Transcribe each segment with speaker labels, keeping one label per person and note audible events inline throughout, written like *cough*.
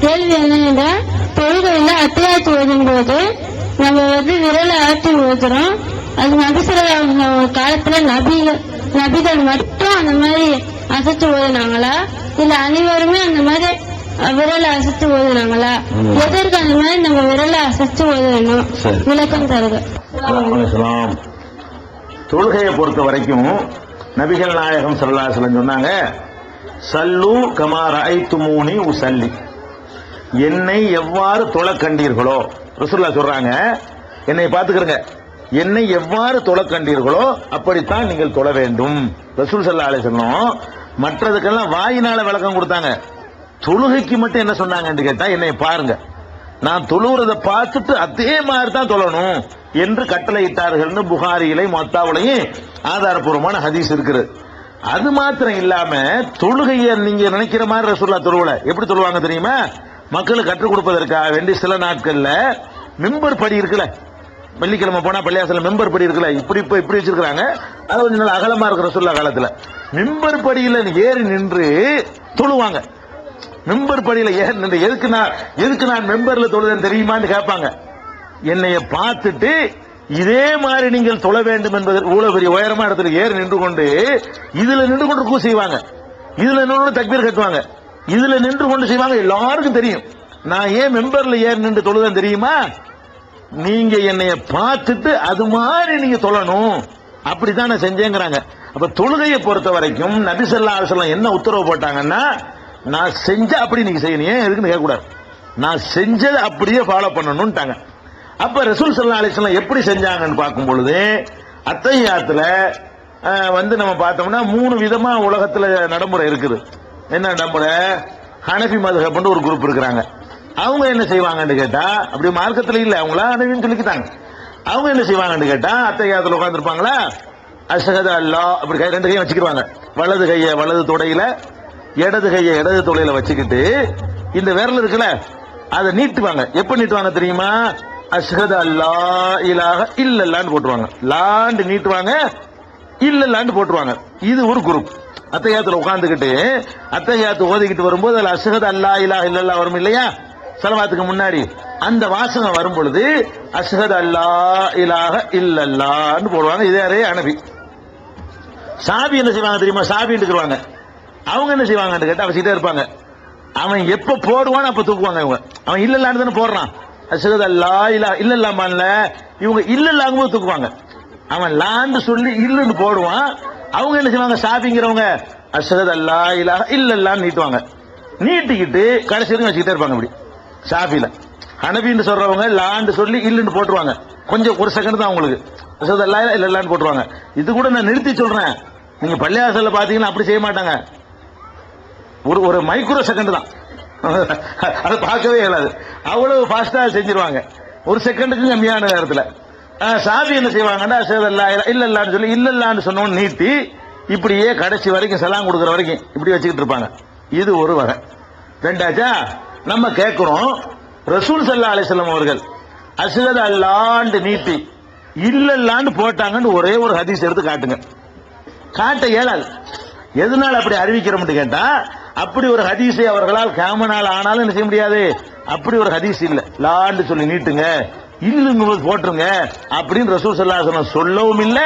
Speaker 1: கேள்வி என்னன்னா தொழுகையில அத்தியாயத்து ஓதும் போது நம்ம வந்து விரலை ஆட்டி ஓதுறோம் அது நபிசுர காலத்துல நபிகள் நபிகள் மட்டும் அந்த மாதிரி அசைச்சு ஓதுனாங்களா இல்ல அனைவருமே அந்த மாதிரி விரலை அசைச்சு ஓதுனாங்களா. எதற்கு அந்த மாதிரி நம்ம விரலை அசைச்சு ஓதணும். விளக்கம்
Speaker 2: அலைஹிஸ்ஸலாம். தொழுகையை பொறுத்த வரைக்கும் நபிகள் நாயகம் வஸல்லம் சொன்னாங்க சல்லு கமா ரஐத்துமூனி உசல்லி என்னை எவ்வாறு தொலை கண்டீர்களோ ரசூல்லா சொல்றாங்க என்னை பார்த்துக்கிறங்க. என்னை எவ்வாறு தொலை கண்டீர்களோ அப்படித்தான் நீங்கள் தொழ வேண்டும். ரசூல் சல்லா அலைஹி சொன்னோம் மற்றதுக்கெல்லாம் வாயினால விளக்கம் கொடுத்தாங்க. தொழுகைக்கு மட்டும் என்ன சொன்னாங்கன்னு கேட்டா என்னை பாருங்க. நான் தொழுகிறத பார்த்துட்டு அதே மாதிரி தான் தொழணும் என்று கட்டளையிட்டார்கள்னு புகாரியிலை மொத்தாவிலையும் ஆதாரபூர்வமான ஹதீஸ் இருக்குது. அது மாத்திரம் இல்லாம தொழுகையை நீங்க நினைக்கிற மாதிரி ரசூல்லா தொழுவல. எப்படி தொழுவாங்க தெரியுமா? மக்களுக்கு கற்றுக் கொடுப்பதற்காக வேண்டி சில நாட்கள்ல மெம்பர் படி இருக்குல்ல. வெள்ளிக்கிழமை போனா பள்ளியாசல மெம்பர் படி இருக்குல்ல. இப்படி இப்ப இப்படி வச்சிருக்காங்க அது கொஞ்சம் நல்ல அகலமா இருக்கிற ரசூல்லா காலத்துல. மெம்பர் படியில ஏறி நின்று தொழுவாங்க. மெம்பர் படியில ஏறி நின்று எதுக்கு நான் எதுக்கு நான் மெம்பர்ல தொழுதேன் தெரியுமான்னு கேட்பாங்க. என்னைய பார்த்துட்டு இதே மாதிரி நீங்கள் தொழ வேண்டும் என்பதற்கு இவ்வளவு பெரிய உயரமா இடத்துல ஏறி நின்று கொண்டு இதுல நின்று கொண்டு செய்வாங்க. இதுல நின்று தக்பீர் கட்டுவாங்க. இதுல நின்று கொண்டு செய்வாங்க எல்லாருக்கும் தெரியும். நான் ஏன் மெம்பர்ல ஏறி நின்று தொழுதான் தெரியுமா? நீங்க என்னைய பார்த்துட்டு அது மாதிரி நீங்க தொழணும். அப்படித்தான் நான் செஞ்சேங்கிறாங்க. அப்ப தொழுகையை பொறுத்த வரைக்கும் நபிசல்லா ஸல்லல்லாஹு என்ன உத்தரவு போட்டாங்கன்னா நான் செஞ்ச அப்படி நீங்க செய்யணும். ஏன் இருக்குன்னு கேட்கக்கூடாது. நான் செஞ்சதை அப்படியே ஃபாலோ பண்ணணும்ட்டாங்க. அப்ப ரசூல் சல்லா அலிஸ்லாம் எப்படி செஞ்சாங்கன்னு பார்க்கும் பொழுது அத்தையாத்துல வந்து நம்ம பார்த்தோம்னா மூணு விதமா உலகத்துல நடைமுறை இருக்குது. என்ன நம்மள ஹனஃபி மதுகப்னு ஒரு குரூப் இருக்கிறாங்க. அவங்க என்ன செய்வாங்கன்னு கேட்டா அப்படி மார்க்கத்தில் இல்லை அவங்களா ஹனபின்னு சொல்லிக்கிட்டாங்க. அவங்க என்ன செய்வாங்கன்னு கேட்டா அத்தையாத்துல உட்காந்துருப்பாங்களா அசகத அல்லாஹ் அப்படி கை ரெண்டு கையும் வச்சுக்கிடுவாங்க வலது கையை வலது தொடையில இடது கையை இடது தொடையில வச்சுக்கிட்டு இந்த விரல் இருக்குல்ல அதை நீட்டுவாங்க. எப்ப நீட்டுவாங்க தெரியுமா? அசகத அல்லா இலாக இல்லல்லான்னு போட்டுருவாங்க. லாண்டு நீட்டுவாங்க இல்லல்லான்னு போட்டுருவாங்க. இது ஒரு குரூப் அத்தையாத்துல உட்காந்துக்கிட்டு அத்தையாத்து ஓதிக்கிட்டு வரும்போது அதுல அசகத் அல்லா இலா இல்லல்லா வரும் இல்லையா? செலவாத்துக்கு முன்னாடி. அந்த வாசகம் வரும் பொழுது அசகத் அல்லா இலாக இல்லல்லான்னு போடுவாங்க. இதே அனபி. சாபி என்ன செய்வாங்க தெரியுமா? சாபின்னு இருக்கிறாங்க. அவங்க என்ன செய்வாங்கன்னு கேட்டா அவசியத்தே இருப்பாங்க. அவன் எப்ப போடுவான்னு அப்ப தூக்குவாங்க இவங்க. அவன் இல்லல்லான்னு தானே போடுறான். அசகத் அல்லா இல்ல இல்லல்லாமான்ல இவங்க இல்லல்லாங்கும் போது தூக்குவாங்க. அவன் லாண்டு சொல்லி இல்லுன்னு போடுவான். அவங்க என்ன செய்வாங்க? சாபிங்கிறவங்க அசகத் அல்லா இல்லா இல்லல்லாம் நீட்டுவாங்க. நீட்டிக்கிட்டு கடைசி வரைக்கும் வச்சுக்கிட்டே இருப்பாங்க இப்படி ஷாஃபியில் ஹனபின்னு சொல்றவங்க லான்னு சொல்லி இல்லுன்னு போட்டுருவாங்க. கொஞ்சம் ஒரு செகண்ட் தான் அவங்களுக்கு. அசகத் அல்லா இல்லை இல்லான்னு போட்டுருவாங்க. இது கூட நான் நிறுத்தி சொல்றேன். நீங்க பள்ளியாசல்ல பாத்தீங்கன்னா அப்படி செய்ய மாட்டாங்க. ஒரு ஒரு மைக்ரோ செகண்ட் தான். *laughs* அதை பார்க்கவே இயலாது. அவ்வளவு ஃபாஸ்டா செஞ்சிருவாங்க. ஒரு செகண்டுக்கு கம்மியான நேரத்தில். சாபி என்ன செய்வாங்கன்னா சேதல்லா இல்ல சொல்லி இல்லைல்லான்னு சொன்னோன்னு நீட்டி இப்படியே கடைசி வரைக்கும் செலாம் கொடுக்குற வரைக்கும் இப்படி வச்சுக்கிட்டு இருப்பாங்க. இது ஒரு வகை. ரெண்டாச்சா நம்ம கேட்குறோம் ரசூல் சல்லா அலிசல்லம் அவர்கள் அசுகத் அல்லாண்டு நீட்டி இல்லல்லான்னு போட்டாங்கன்னு ஒரே ஒரு ஹதீஸ் எடுத்து காட்டுங்க. காட்ட இயலாது. எதனால் அப்படி அறிவிக்கிறோம்னு கேட்டா அப்படி ஒரு ஹதீஸை அவர்களால் கேமனால் ஆனாலும் என்ன செய்ய முடியாது? அப்படி ஒரு ஹதீஸ் இல்லை. லாண்டு சொல்லி நீட்டுங்க. இல்லுங்க போட்டுருங்க அப்படின்னு ரசூல் சல்லாசனம் சொல்லவும் இல்லை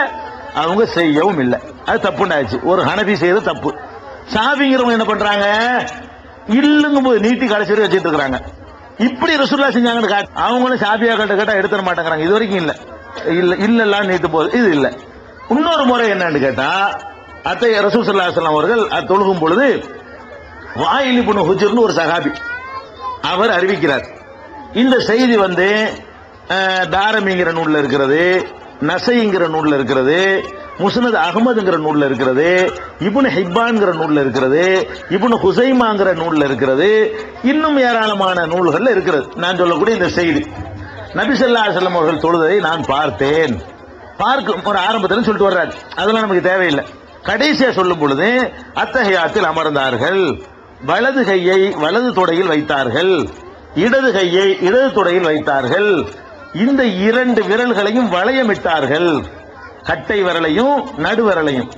Speaker 2: அவங்க செய்யவும் இல்லை. அது தப்புண்டாச்சு ஒரு ஹனபி செய்யறது தப்பு. சாபிங்கிறவங்க என்ன பண்றாங்க? இல்லுங்கும் போது நீட்டி கடைசி வச்சுட்டு இருக்கிறாங்க. இப்படி ரசூல்லா செஞ்சாங்கன்னு காட்டு அவங்களும் சாபியா கிட்ட கேட்டா எடுத்துட மாட்டேங்கிறாங்க. இது வரைக்கும் இல்ல. இல்ல இல்ல நீட்டு போகுது இது இல்ல. இன்னொரு முறை என்னன்னு கேட்டா அத்தை ரசூல் சல்லாஹலாம் அவர்கள் அது தொழுகும் பொழுது வாயிலி புனு ஹுஜர்னு ஒரு சகாபி அவர் அறிவிக்கிறார். இந்த செய்தி வந்து தாரமிங்கிற நூல்ல இருக்கிறது நசைங்கிற நூல்ல இருக்கிறது முசனது அகமதுங்கிற நூல்ல இருக்கிறது இபுன் ஹிப்பான்கிற நூல்ல இருக்கிறது இபுன் ஹுசைமாங்கிற நூல்ல இருக்கிறது இன்னும் ஏராளமான நூல்கள் இருக்கிறது. நான் சொல்லக்கூடிய இந்த செய்தி. நபிசல்லா செல்லம் அவர்கள் தொழுதை நான் பார்த்தேன். பார்க்க ஒரு ஆரம்பத்தில் சொல்லிட்டு வர்றாரு. அதெல்லாம் நமக்கு தேவையில்லை. கடைசியா சொல்லும் பொழுது அத்தகையாத்தில் அமர்ந்தார்கள். வலது கையை வலது தொடையில் வைத்தார்கள். இடது கையை இடது தொடையில் வைத்தார்கள். இந்த இரண்டு விரல்களையும் வளையமிட்டார்கள். கட்டை விரலையும் நடுவிரலையும்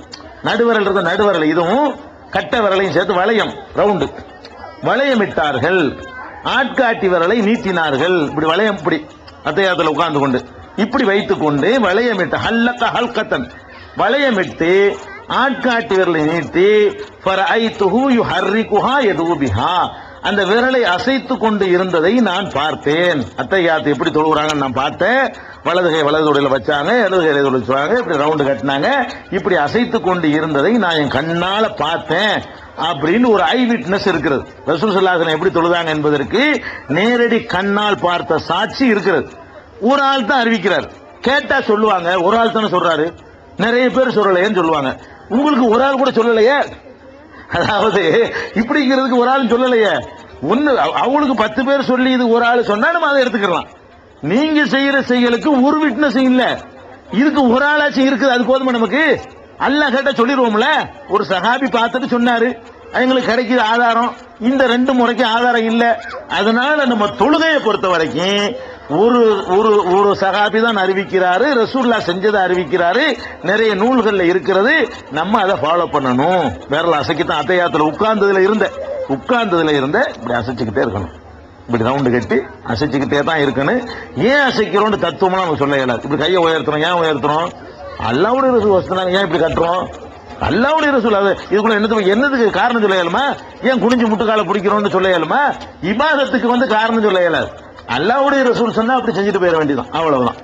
Speaker 2: நடுவிரல் இருந்த நடுவிரல் இதுவும் கட்டை விரலையும் சேர்த்து வளையம் ரவுண்டு வளையமிட்டார்கள். ஆட்காட்டி விரலை நீட்டினார்கள். இப்படி வளையம் இப்படி அத்தையாத்துல உட்கார்ந்து கொண்டு இப்படி வைத்துக் கொண்டு வளையமிட்டு ஹல்லக்க ஹல்கத்தன். வளையமிட்டு ஆட்காட்டி விரலை நீட்டி ஃபர் ஐ துஹு யு யுஹர்ரிகுஹா யதூபிஹா. அந்த விரலை அசைத்து கொண்டு இருந்ததை நான் பார்த்தேன். அத்தையாத்து எப்படி தொழுகிறாங்கன்னு நான் பார்த்தேன். வலது கை வலது தொடையில வச்சாங்க இடதுகை இடது வச்சாங்க இப்படி ரவுண்டு கட்டினாங்க. இப்படி அசைத்து கொண்டு இருந்ததை நான் என் கண்ணால பார்த்தேன். அப்படின்னு ஒரு ஐ விட்னஸ் இருக்கிறது. ரசூல் சல்லாசன் எப்படி தொழுதாங்க என்பதற்கு நேரடி கண்ணால் பார்த்த சாட்சி இருக்கிறது. ஒரு ஆள் தான் அறிவிக்கிறார். கேட்டா சொல்லுவாங்க ஒரு ஆள் தானே சொல்றாரு. நிறைய பேர் சொல்லலையேன்னு சொல்லுவாங்க. உங்களுக்கு ஒரு ஆள் கூட சொல்லலையே? அதாவது இப்படிங்கிறதுக்கு ஒரு ஆள் சொல்லலையே. ஒன்று அவங்களுக்கு பத்து பேர் சொல்லி இது ஒரு ஆள் சொன்னா நம்ம அதை எடுத்துக்கலாம். நீங்க செய்யற செயலுக்கு ஒரு விட்னஸ் இல்ல. இதுக்கு ஒரு ஆளாச்சும் இருக்குது அது போதுமா நமக்கு? அல்ல கேட்டா சொல்லிடுவோம்ல ஒரு சஹாபி பார்த்துட்டு சொன்னாரு எங்களுக்கு கிடைக்கிற ஆதாரம் இந்த ரெண்டு முறைக்கு ஆதாரம் இல்லை. அதனால நம்ம தொழுகையை பொறுத்த வரைக்கும் ஒரு ஒரு ஒரு சகாபி தான் அறிவிக்கிறாரு ரசூல்லா செஞ்சதை அறிவிக்கிறாரு நிறைய நூல்கள்ல இருக்கிறது நம்ம அதை ஃபாலோ பண்ணணும். விரல அசைக்கத்தான் அத்தையாத்துல உட்கார்ந்ததுல இருந்த உட்கார்ந்ததுல இருந்த இப்படி அசைச்சுக்கிட்டே இருக்கணும். இப்படி ரவுண்டு கட்டி அசைச்சுக்கிட்டே தான் இருக்கணும். ஏன் அசைக்கிறோம்னு தத்துவம்லாம் நம்ம சொல்ல இயலாது. இப்படி கையை உயர்த்தணும் ஏன் உயர்த்தணும்? அல்லாவுடைய ரசூல் வசனாங்க ஏன் இப்படி கட்டுறோம்? அல்லாவுடைய ரசூல் அது இதுக்குள்ள என்னது என்னதுக்கு காரணம் சொல்ல இயலுமா ஏன் குனிஞ்சு முட்டுக்கால பிடிக்கிறோம்னு சொல்ல இயலுமா இபாதத்துக்கு வந்து காரணம் சொல்ல இயலாது அல்லாவுடைய ரசூல் சொன்னா அப்படி செஞ்சுட்டு போயிட வேண்டியதான் அவ்வளவுதான்.